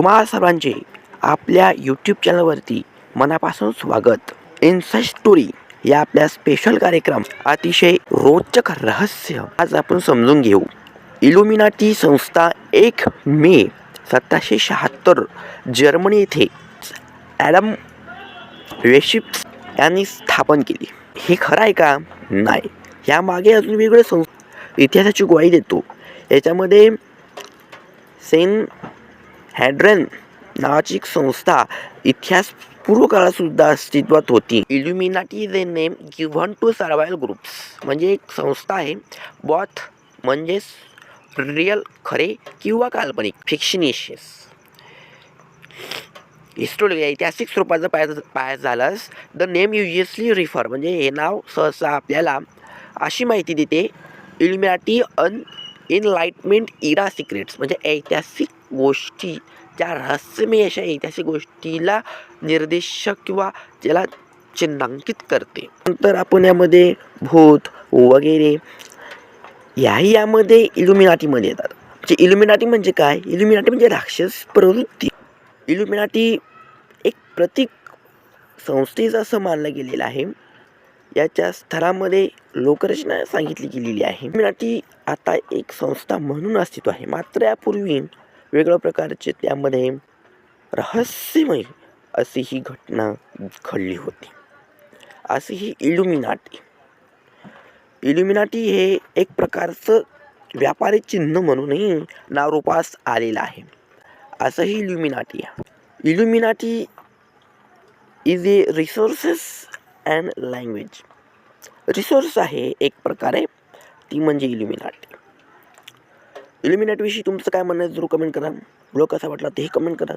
तुम्हा सर्वांचे आपल्या यूट्यूब चॅनलवरती मनापासून स्वागत. इन्साईट स्टोरी या आपल्या स्पेशल कार्यक्रम अतिशय रोचक रहस्य आज आपण समजून घेऊ. इल्युमिनाटी संस्था एक मे सतराशे शहात्तर जर्मनी येथे ॲडम वेशिप्स यांनी स्थापन केली. हे खरं आहे का? नाही. यामागे अजून वेगळे संस्था इतिहासाची ग्वाही देतो. याच्यामध्ये सेन हॅड्रन नावाची एक संस्था इतिहास पूर्वकाळातसुद्धा अस्तित्वात होती. Illuminati is a name given to several groups. म्हणजे एक संस्था आहे. बॉथ म्हणजेच रिअल खरे किंवा काल्पनिक फिक्शनिशियस. हिस्टोरिकल ऐतिहासिक स्वरूपाचं पाय पाहायचं झाल्यास द नेम युजसली रिफर म्हणजे हे नाव सहसा आपल्याला अशी माहिती देते. इल्युमिनाटी अन इनलाइटमेंट इरा सिक्रेट्स म्हणजे ऐतिहासिक गोष्टी ज्या रहस्यमय अशा ऐतिहासिक गोष्टीला निर्देशक किंवा ज्याला चिन्हांकित करते. नंतर आपण यामध्ये भूत वगैरे याही यामध्ये इल्युमिनाटीमध्ये येतात. म्हणजे इल्युमिनाटी म्हणजे काय? इल्युमिनाटी म्हणजे राक्षस प्रवृत्ती. इल्युमिनाटी एक प्रतीक संस्थेचं असं मानलं गेलेलं आहे. याच्या स्तरामध्ये लोकरचना सांगितली गेलेली आहे. मराठी आता एक संस्था म्हणून अस्तित्व आहे. मात्र यापूर्वी वेगळ्या प्रकारचे त्यामध्ये रहस्यमय अशी ही घटना घडली होती. अशी ही इल्युमिनाटी इल्युमिनाटी हे एक प्रकारचं व्यापारी चिन्ह म्हणूनही नावरूपास आलेलं आहे. असंही Illuminati Illuminati is a resources and language. Resource आहे एक प्रकारे ती म्हणजे इल्युमिनाटी. इल्युमिनाटीविषयी तुमचं काय म्हणणं आहे जरूर कमेंट करा. व्हिडिओ कसा वाटला तेही कमेंट करा.